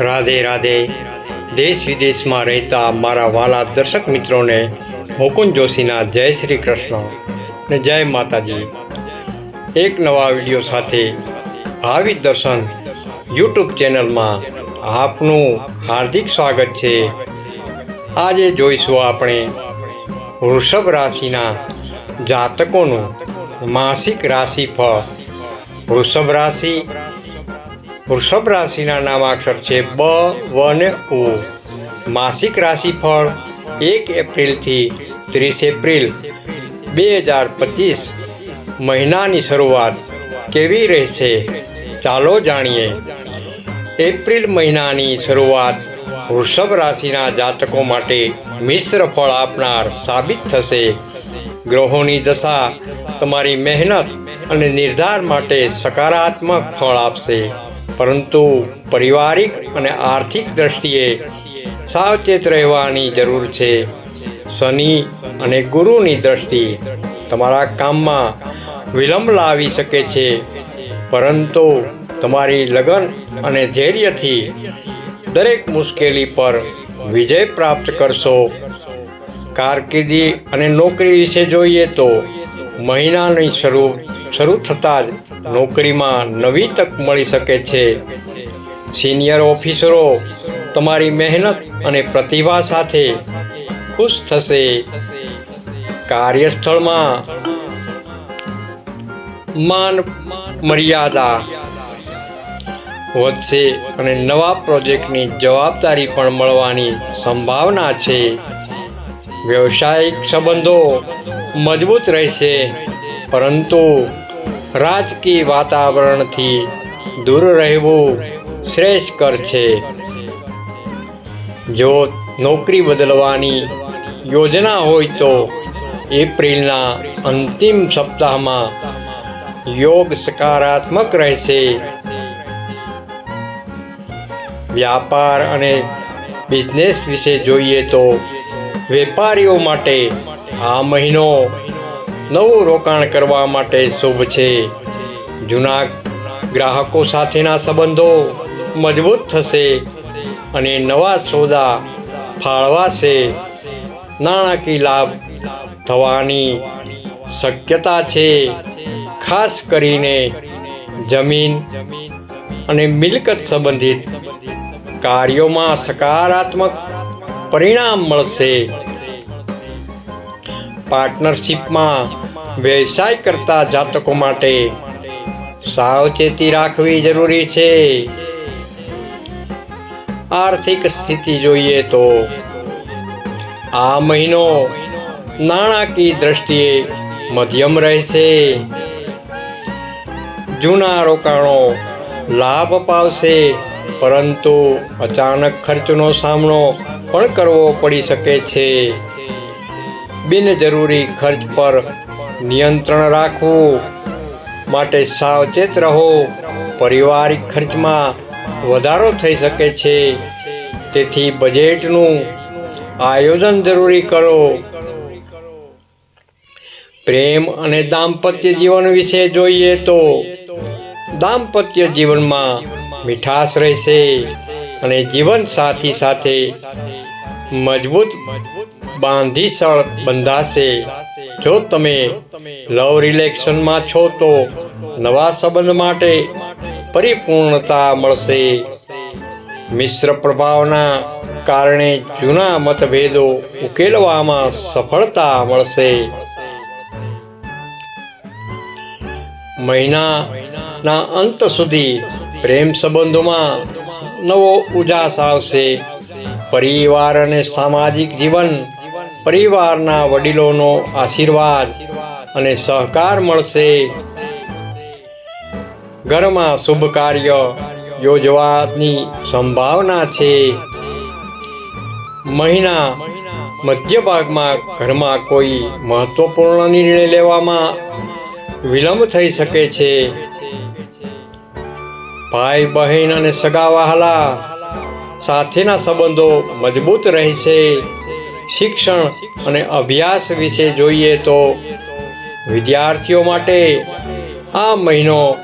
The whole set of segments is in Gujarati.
રાધે રાધે, દેશ વિદેશમાં રહેતા મારા વાલા દર્શક મિત્રોને મુકુંદ જોશીના જય શ્રી કૃષ્ણ ને જય માતાજી. એક નવા વીડિયો સાથે ભાવિ દર્શન યુટ્યુબ ચેનલમાં આપનું હાર્દિક સ્વાગત છે. આજે જોઈશું આપણે વૃષભ રાશિના જાતકોનું માસિક રાશિફળ. વૃષભ રાશિ વૃષભ રાશિના નામાક્ષર છે બ વ ને ઉ. માસિક રાશિફળ એક એપ્રિલથી ત્રીસ એપ્રિલ બે હજાર પચીસ. મહિનાની શરૂઆત કેવી રહેશે ચાલો જાણીએ. એપ્રિલ મહિનાની શરૂઆત વૃષભ રાશિના જાતકો માટે મિશ્ર ફળ આપનાર સાબિત થશે. ગ્રહોની દશા તમારી મહેનત અને નિર્ધાર માટે સકારાત્મક ફળ આપશે. પરંતુ પારિવારિક અને આર્થિક દ્રષ્ટિએ સાવચેત રહેવાની જરૂર છે. શનિ અને ગુરુની દ્રષ્ટિ તમારા કામમાં વિલંબ લાવી શકે છે, પરંતુ તમારી લગન અને ધૈર્યથી દરેક મુશ્કેલી પર વિજય પ્રાપ્ત કરશો. કારકિર્દી અને નોકરી વિશે જોઈએ તો મહિનાની શરૂ શરૂ થતાં જ નોકરીમાં નવી તક મળી શકે છે. સિનિયર ઓફિસરો તમારી મહેનત અને પ્રતિભા સાથે ખુશ થશે. કાર્યસ્થળમાં માન મર્યાદા વધશે અને નવા પ્રોજેક્ટની જવાબદારી પણ મળવાની સંભાવના છે. વ્યવસાયિક સંબંધો મજબૂત રહેશે. પરંતુ રાજકીય વાતાવરણથી દૂર રહેવું શ્રેષ્ઠકર છે. જો નોકરી બદલવાની યોજના હોય તો એપ્રિલના અંતિમ સપ્તાહમાં યોગ સકારાત્મક રહેશે. વ્યાપાર અને બિઝનેસ વિશે જોઈએ તો વેપારીઓ માટે આ મહિનો નવું રોકાણ કરવા માટે શુભ છે. જૂના ગ્રાહકો સાથેના સંબંધો મજબૂત થશે અને નવા સોદા ફાળવાશે. નાણાકીય લાભ થવાની શક્યતા છે. ખાસ કરીને જમીન અને મિલકત સંબંધિત કાર્યોમાં સકારાત્મક પરિણામ મળશે. પાર્ટનરશિપમાં વ્યવસાય કરતા જાતકો માટે સાવચેતી રાખવી જરૂરી છે. આર્થિક સ્થિતિ જોઈએ તો આ મહિનો નાણાકીય દ્રષ્ટિએ મધ્યમ રહેશે. જૂના રોકાણો લાભ અપાવશે પરંતુ અચાનક ખર્ચનો સામનો પણ કરવો પડી શકે છે. બિનજરૂરી ખર્ચ પર નિયંત્રણ રાખવું માટે સાવચેત રહો. પારિવારિક ખર્ચમાં વધારો થઈ શકે છે. તેથી બજેટનું આયોજન જરૂરી કરો. પ્રેમ અને દાંપત્ય જીવન વિશે જોઈએ તો દાંપત્ય જીવનમાં મીઠાશ રહેશે અને જીવન સાથી સાથે મજબૂત બાંધીસળ બંધાશે. જો તમે લવ રિલેશનમાં છો તો નવા સંબંધ માટે પરિપૂર્ણતા મળશે. મિશ્ર પ્રભાવના કારણે જૂના મતભેદો ઉકેલવામાં સફળતા મળશે. મહિનાના અંત સુધી પ્રેમ સંબંધોમાં નવો ઉજાસ આવશે. પરિવાર અને સામાજિક જીવન પરિવારના વડીલોનો આશીર્વાદ અને સહકાર મળશે. ઘરમાં શુભ કાર્ય યોજવાની સંભાવના છે. મહિના મધ્ય ભાગમાં ઘરમાં કોઈ મહત્વપૂર્ણ નિર્ણય લેવામાં વિલંબ થઈ શકે છે. ભાઈ બહેન અને સગા વહાલા સાથેના સંબંધો મજબૂત રહેશે. શિક્ષણ અને અભ્યાસ વિશે જોઈએ તો વિદ્યાર્થીઓ માટે આ મહિનો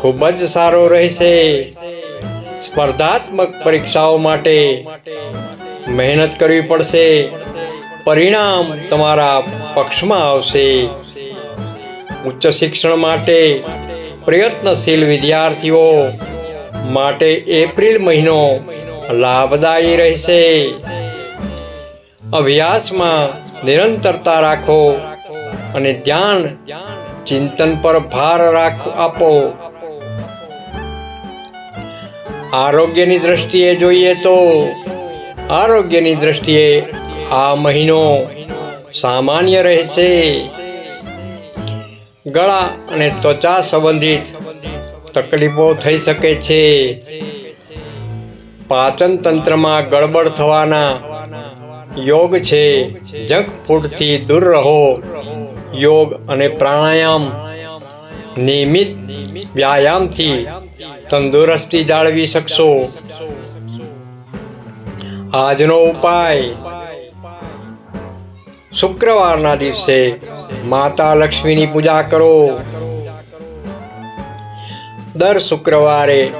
ખૂબ જ સારો રહેશે. સ્પર્ધાત્મક પરીક્ષાઓ માટે મહેનત કરવી પડશે. પરિણામ તમારા પક્ષમાં આવશે. ઉચ્ચ શિક્ષણ માટે પ્રયત્નશીલ વિદ્યાર્થીઓ માટે એપ્રિલ મહિનો લાભદાયી રહેશે. અભ્યાસમાં નિરંતરતા રાખો અને ધ્યાન, ચિંતન પર ભાર રાખ, આપો. આરોગ્યની દ્રષ્ટિએ જોઈએ તો આરોગ્યની દ્રષ્ટિએ આ મહિનો સામાન્ય રહેશે. ગળા અને ત્વચા સંબંધિત તકલીફો થઈ શકે છે. પાચન તંત્રમાં ગડબડ થવાના યોગ છે, જંક ફૂડથી દૂર રહો. યોગ અને પ્રાણાયામ નિયમિત વ્યાયામથી તંદુરસ્તી જાળવી શકશો. આજનો ઉપાય, શુક્રવારના દિવસે માતા લક્ષ્મીની પૂજા કરો. દર શુક્રવારે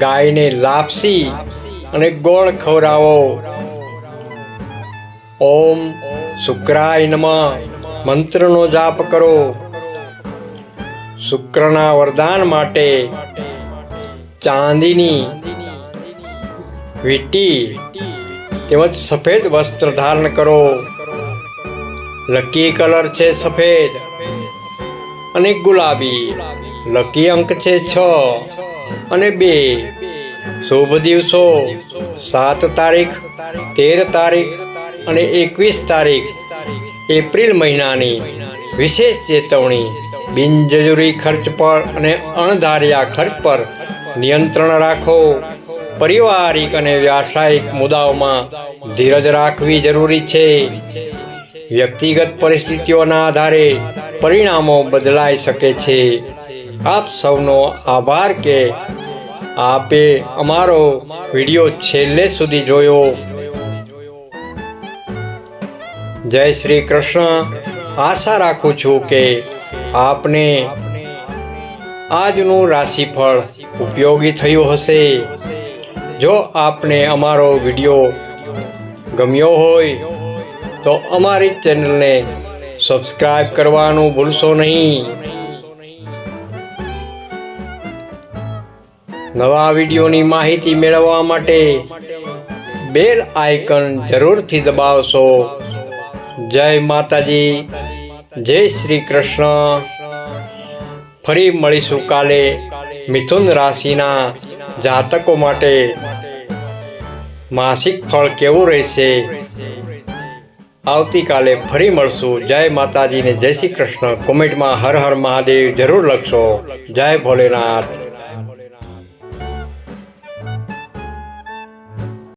ગાયને લાપસી અને ગોળ ખવડાવો. ઓમ શુક્રાય નમઃ. મંત્રનો જાપ કરો. શુક્રના વરદાન માટે ચાંદીની વીટી તેમજ સફેદ વસ્ત્ર ધારણ કરો. લકી કલર છે સફેદ અને ગુલાબી. લકી અંક છે છ અને બે. શુભ દિવસો. સાત તારીખ, તેર તારીખ અને એકવીસ તારીખ, એપ્રિલ મહિનાની વિશેષ ચેતવણી, બિનજરૂરી ખર્ચ પર અને અણધાર્યા ખર્ચ પર નિયંત્રણ રાખો. પારિવારિક અને વ્યાવસાયિક મુદ્દાઓમાં ધીરજ રાખવી જરૂરી છે. વ્યક્તિગત પરિસ્થિતિઓના આધારે પરિણામો બદલાઈ શકે છે. આપ સૌનો આભાર કે આપે અમારો વીડિયો છેલ્લે સુધી જોયો. જય શ્રી કૃષ્ણ. આશા રાખું છું કે આપને આજનું રાશિફળ ઉપયોગી થયું હશે. જો આપને અમારો વીડિયો ગમ્યો હોય, તો અમારી ચેનલને સબસ્ક્રાઈબ કરવાનું ભૂલશો નહીં. નવા વિડીયોની માહિતી મેળવવા માટે બેલ આઇકન જરૂરથી દબાવશો. જય માતાજી, જય શ્રી કૃષ્ણ. ફરી મળીશું કાલે મિથુન રાશિના જાતકો માટે. માસિક ફળ કેવું રહેશે? આવતીકાલે ફરી મળશું. જય માતાજીને જય શ્રી કૃષ્ણ. કોમેન્ટમાં હર હર મહાદેવ જરૂર લખશો. જય ભોલેનાથ.